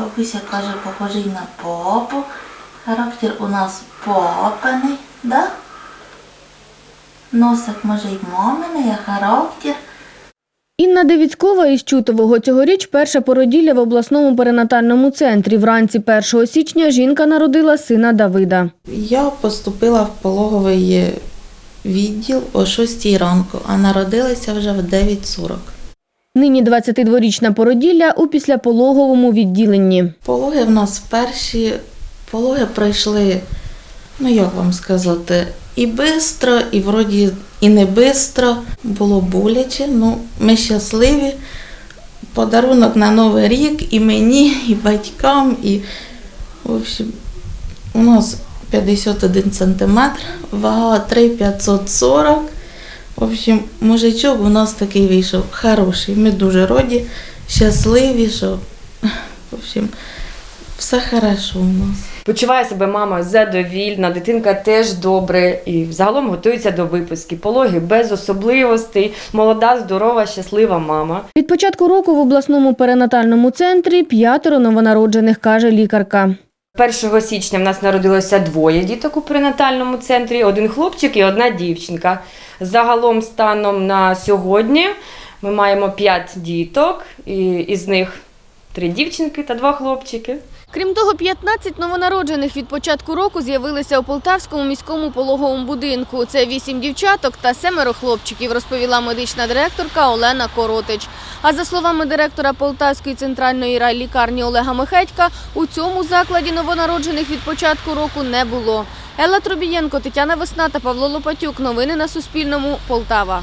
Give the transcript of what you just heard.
Бабуся каже, похожий на попу. Характер у нас попаний, да? Носик може й маминий, а характер. Інна Девіцькова із Чутового цьогоріч перша породілля в обласному перинатальному центрі. Вранці 1 січня жінка народила сина Давида. Я поступила в пологовий відділ о 6 ранку, а народилася вже в 9.40. Нині 22-річна породілля у післяпологовому відділенні. Пологи в нас перші, пологи пройшли, ну як вам сказати, і швидко, і вроді і не швидко. Було боляче, ну ми щасливі. Подарунок на Новий рік і мені, і батькам, і в общем, у нас 51 сантиметр, вага 3,540. В общем, мужичок у нас такий вийшов хороший. Ми дуже раді, щасливі, що в общем, все хорошо у нас. Почуває себе мама задовільна, дитинка теж добре і загалом готується до виписки. Пологи без особливостей, молода, здорова, щаслива мама. Від початку року в обласному перинатальному центрі п'ятеро новонароджених, каже лікарка. 1 січня в нас народилося двоє діток у перинатальному центрі: один хлопчик і одна дівчинка. Загалом, станом на сьогодні, ми маємо 5 діток, і із них три дівчинки та два хлопчики. Крім того, 15 новонароджених від початку року з'явилися у Полтавському міському пологовому будинку. Це вісім дівчаток та семеро хлопчиків, розповіла медична директорка Олена Коротич. А за словами директора Полтавської центральної райлікарні Олега Михедька, у цьому закладі новонароджених від початку року не було. Елла Трубієнко, Тетяна Весна та Павло Лопатюк. Новини на Суспільному. Полтава.